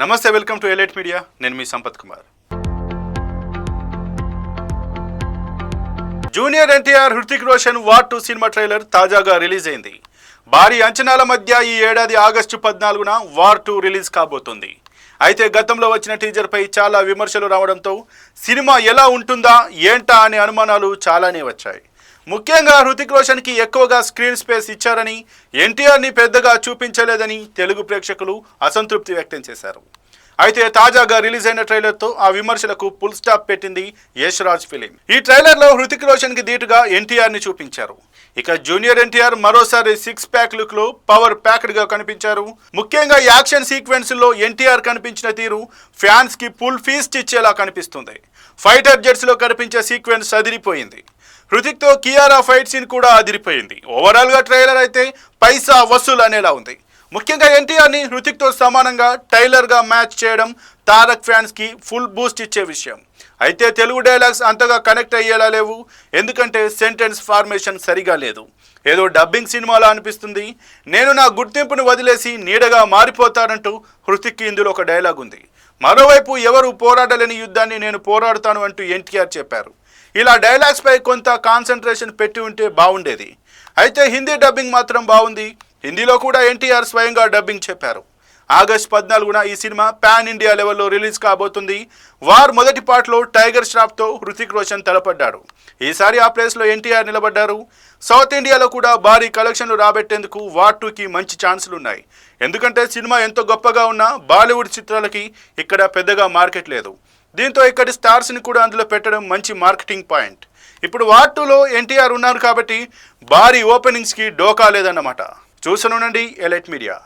నమస్తే welcome to elite media. నేను మీ Sampath Kumar. Junior NTR Hrithik Roshan war two cinema trailer తాజాగా release అయింది. భారీ అంచనాల మధ్య ఈ ఏడాది ఆగస్టు పద్నాలుగున వార్ టూ రిలీజ్ కాబోతుంది. అయితే గతంలో వచ్చిన టీజర్పై చాలా విమర్శలు రావడంతో సినిమా ఎలా ఉంటుందా ఏంటా అనే అనుమానాలు చాలానే వచ్చాయి. ముఖ్యంగా హృతిక్ రోషన్కి ఎక్కువగా స్క్రీన్ స్పేస్ ఇచ్చారని ఎన్టీఆర్ని పెద్దగా చూపించలేదని తెలుగు ప్రేక్షకులు అసంతృప్తి వ్యక్తం చేశారు. అయితే తాజాగా రిలీజ్ అయిన ట్రైలర్తో ఆ విమర్శలకు పుల్ స్టాప్ పెట్టింది యశ్ రాజ్ ఫిలిం. ఈ ట్రైలర్లో హృతిక్ రోషన్కి ధీటుగా ఎన్టీఆర్ని చూపించారు. ఇక జూనియర్ ఎన్టీఆర్ మరోసారి సిక్స్ ప్యాక్ లుక్లో పవర్ ప్యాక్డ్గా కనిపించారు. ముఖ్యంగా యాక్షన్ సీక్వెన్స్లో ఎన్టీఆర్ కనిపించిన తీరు ఫ్యాన్స్కి ఫుల్ ఫీస్ట్ ఇచ్చేలా కనిపిస్తుంది. ఫైటర్ జెట్స్లో కనిపించే సీక్వెన్స్ అదిరిపోయింది. హృతిక్తో కియారా ఫైట్ సీన్ కూడా అదిరిపోయింది. ఓవరాల్గా ట్రైలర్ అయితే పైసా వసూలు అనేలా ఉంది. ముఖ్యంగా ఎన్టీఆర్ని హృతిక్తో సమానంగా టైలర్గా మ్యాచ్ చేయడం తారక్ ఫ్యాన్స్కి ఫుల్ బూస్ట్ ఇచ్చే విషయం. అయితే తెలుగు డైలాగ్స్ అంతగా కనెక్ట్ అయ్యేలా లేవు. ఎందుకంటే సెంటెన్స్ ఫార్మేషన్ సరిగా లేదు. ఏదో డబ్బింగ్ సినిమాలా అనిపిస్తుంది. నేను నా గుర్తింపును వదిలేసి నీడగా మారిపోతానంటూ హృతిక్కి ఇందులో ఒక డైలాగ్ ఉంది. మరోవైపు ఎవరు పోరాడలేని యుద్ధాన్ని నేను పోరాడుతాను అంటూ ఎన్టీఆర్ చెప్పారు. ఇలా డైలాగ్స్పై కొంత కాన్సన్ట్రేషన్ పెట్టి ఉంటే బాగుండేది. అయితే హిందీ డబ్బింగ్ మాత్రం బాగుంది. హిందీలో కూడా ఎన్టీఆర్ స్వయంగా డబ్బింగ్ చెప్పారు. ఆగస్ట్ పద్నాలుగున ఈ సినిమా పాన్ ఇండియా లెవెల్లో రిలీజ్ కాబోతుంది. వార్ మొదటి పార్ట్లో టైగర్ శ్రాఫ్తో హృతిక్ రోషన్ తలపడ్డాడు. ఈసారి ఆ ప్లేస్లో ఎన్టీఆర్ నిలబడ్డారు. సౌత్ ఇండియాలో కూడా భారీ కలెక్షన్లు రాబెట్టేందుకు వార్ టూకి మంచి ఛాన్సులు ఉన్నాయి ఎందుకంటే సినిమా ఎంతో గొప్పగా ఉన్నా బాలీవుడ్ చిత్రాలకి ఇక్కడ పెద్దగా మార్కెట్ లేదు. దీంతో ఇక్కడి స్టార్స్ని కూడా అందులో పెట్టడం మంచి మార్కెటింగ్ పాయింట్. ఇప్పుడు వార్ టూలో ఎన్టీఆర్ ఉన్నారు కాబట్టి భారీ ఓపెనింగ్స్కి డోకా లేదన్నమాట. చూసనుండండి ఎలైట్ మీడియా.